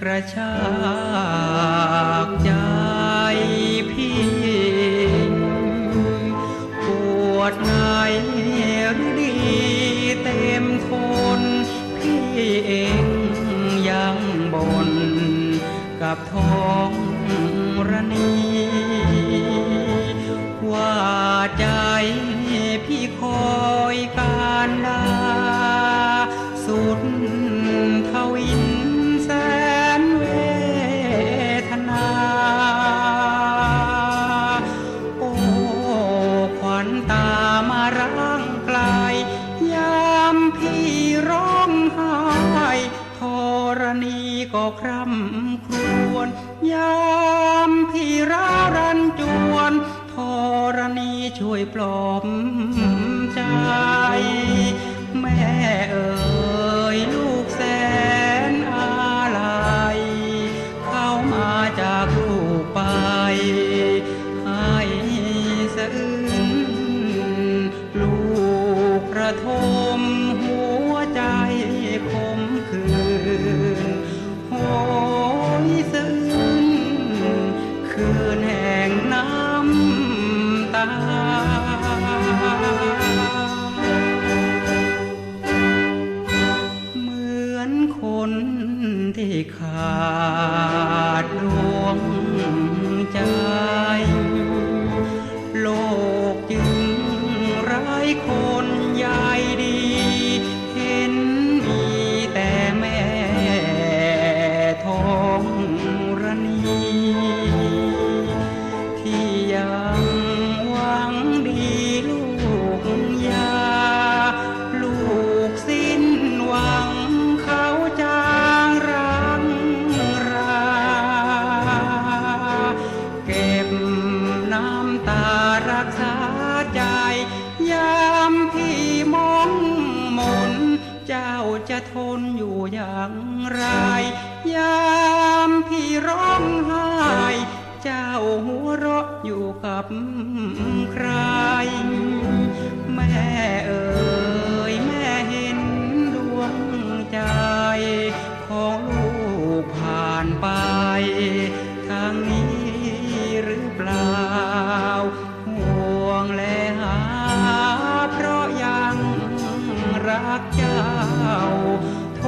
กระชากใจพี่ปวดในรีเต็มคนพี่เองยังบ่นกับท้องรณีว่าใจ ก็คร่ำครวญยามพี่รารันจวนธรณีช่วยปลอบ high. น้ำตารักษาใจ ยามที่มองมน เจ้าจะทนอยู่อย่างไร ยามาโท